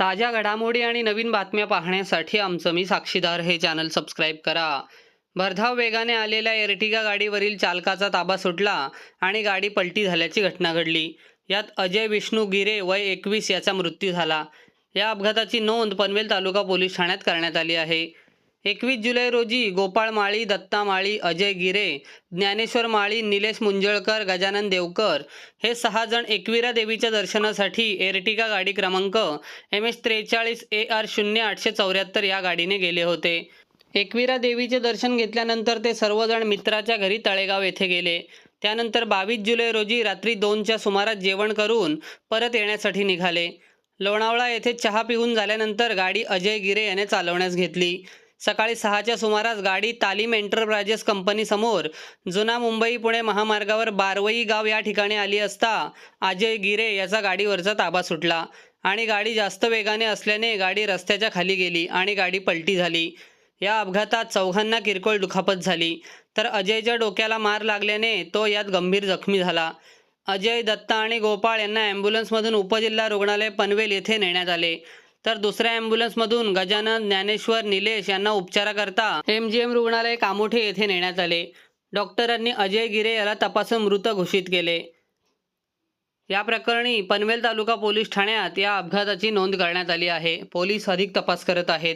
ताज्या घडामोडी आणि नवीन बातम्या पाहण्यासाठी आमचं मी साक्षीदार हे चॅनल सबस्क्राईब करा. भरधाव वेगाने आलेल्या एर्टिगा गाडीवरील चालकाचा ताबा सुटला आणि गाडी पलटी झाल्याची घटना घडली. यात अजय विष्णू गिरे वय एकवीस याचा मृत्यू झाला. या अपघाताची नोंद पनवेल तालुका पोलीस ठाण्यात करण्यात आली आहे. एकवीस जुलै रोजी गोपाळ माळी दत्ता माळी अजय गिरे ज्ञानेश्वर माळी निलेश मुंजळकर गजानन देवकर हे सहा जण एकविरा देवीच्या दर्शनासाठी एर्टिगा गाडी क्रमांक एम एस त्रेचाळीस ए आर शून्य आठशे चौऱ्याहत्तर या गाडीने गेले होते. एकविरा देवीचे दर्शन घेतल्यानंतर ते सर्वजण मित्राच्या घरी तळेगाव येथे गेले. त्यानंतर बावीस जुलै रोजी रात्री दोनच्या सुमारास जेवण करून परत येण्यासाठी निघाले. लोणावळा येथे चहा पिऊन झाल्यानंतर गाडी अजय गिरे याने चालवण्यास घेतली. सकाळी सहाच्या सुमारास गाडी तालीम एंटरप्राइजेस कंपनीसमोर जुना मुंबई पुणे महामार्गावर बारवई गाव या ठिकाणी आली असता अजय गिरे याचा गाडीवरचा ताबा सुटला आणि गाडी जास्त वेगाने असल्याने गाडी रस्त्याच्या खाली गेली आणि गाडी पलटी झाली. या अपघातात चौघांना किरकोळ दुखापत झाली. तर अजयच्या डोक्याला मार लागल्याने तो यात गंभीर जखमी झाला. अजय दत्ता आणि गोपाळ यांना ॲम्ब्युलन्समधून उपजिल्हा रुग्णालय पनवेल येथे नेण्यात आले. तर दुसऱ्या ॲम्ब्युलन्समधून गजानन ज्ञानेश्वर निलेश यांना उपचाराकरता एम जी एम रुग्णालय कामोठे येथे नेण्यात आले. डॉक्टरांनी अजय गिरे याला तपासून मृत घोषित केले. या प्रकरणी पनवेल तालुका पोलीस ठाण्यात या अपघाताची नोंद करण्यात आली आहे. पोलीस अधिक तपास करत आहेत.